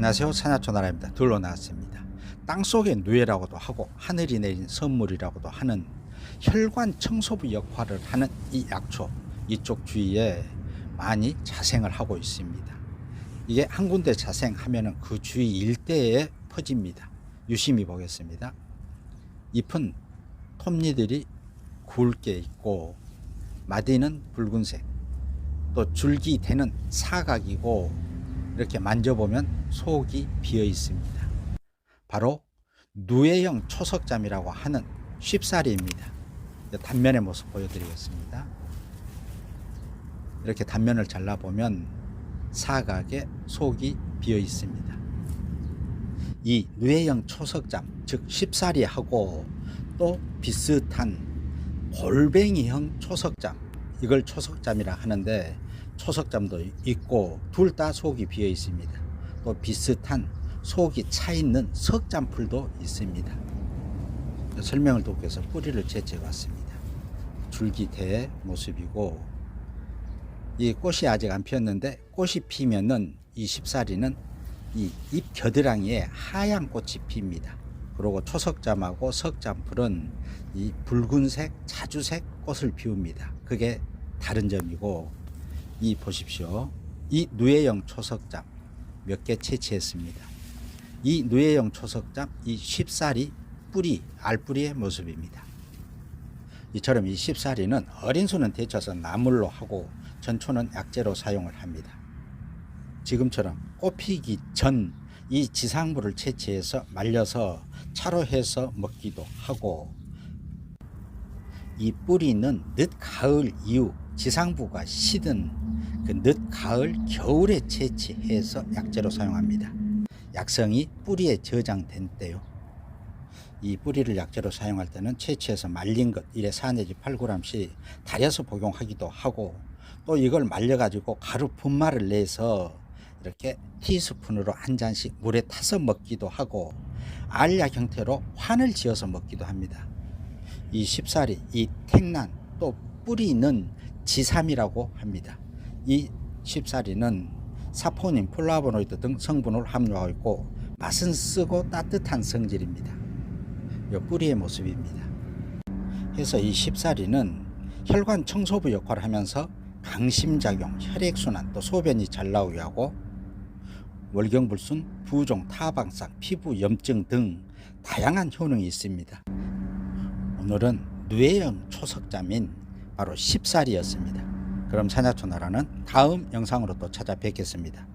안녕하세요. 산야초나라입니다. 둘러 나왔습니다. 땅속의 누에라고도 하고 하늘이 내린 선물이라고도 하는 혈관 청소부 역할을 하는 이 약초 이쪽 주위에 많이 자생을 하고 있습니다. 이게 한 군데 자생하면은 그 주위 일대에 퍼집니다. 유심히 보겠습니다. 잎은 톱니들이 굵게 있고 마디는 붉은색 또 줄기 대는 사각이고 이렇게 만져보면 속이 비어 있습니다. 바로 누에형 초석잠이라고 하는 쉽사리입니다. 단면의 모습 보여드리겠습니다. 이렇게 단면을 잘라보면 사각에 속이 비어 있습니다. 이 누에형 초석잠, 즉 쉽사리하고 또 비슷한 골뱅이형 초석잠, 이걸 초석잠이라 하는데 초석잠도 있고 둘 다 속이 비어 있습니다. 또 비슷한 속이 차 있는 석잠풀도 있습니다. 설명을 돕기 위해서 뿌리를 채취해 왔습니다. 줄기대 모습이고 이 꽃이 아직 안 피었는데 꽃이 피면은 이 십사리는 이 잎 겨드랑이에 하얀 꽃이 핍니다. 그리고 초석잠하고 석잠풀은 이 붉은색 자주색 꽃을 피웁니다. 그게 다른 점이고 이 보십시오. 이 누에형 초석잠 몇 개 채취했습니다. 이 누에형 초석잠 이 쉽사리 뿌리 알뿌리의 모습입니다. 이처럼 이 쉽사리는 어린 수는 데쳐서 나물로 하고 전초는 약재로 사용을 합니다. 지금처럼 꽃피기 전 이 지상부를 채취해서 말려서 차로 해서 먹기도 하고 이 뿌리는 늦 가을 이후 지상부가 시든 그 늦 가을 겨울에 채취해서 약재로 사용합니다. 약성이 뿌리에 저장된 때요. 이 뿌리를 약재로 사용할 때는 채취해서 말린 것 일에 4 내지 8g씩 달여서 복용하기도 하고 또 이걸 말려가지고 가루 분말을 내서 이렇게 티스푼으로 한 잔씩 물에 타서 먹기도 하고 알약 형태로 환을 지어서 먹기도 합니다. 이 쉽사리, 이 택난, 또 뿌리는 지삼이라고 합니다. 이 쉽사리는 사포닌, 플라보노이드 등 성분을 함유하고 있고 맛은 쓰고 따뜻한 성질입니다. 이 뿌리의 모습입니다. 그래서 이 쉽사리는 혈관 청소부 역할을 하면서 강심작용, 혈액순환, 또 소변이 잘 나오게 하고 월경불순, 부종, 타방상, 피부 염증 등 다양한 효능이 있습니다. 오늘은 뇌형 초석잠인 바로 십살이었습니다. 그럼 산야초나라는 다음 영상으로 또 찾아뵙겠습니다.